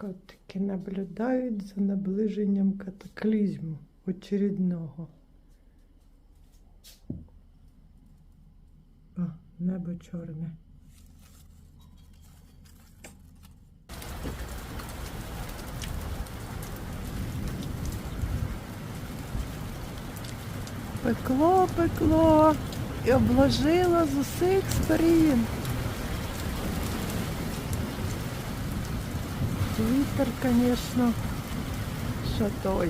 Котики наблюдають за наближенням катаклізму очередного. О, небо чорне. Пекло, пекло і обложило з усіх сторін. Вітер, конечно, що той.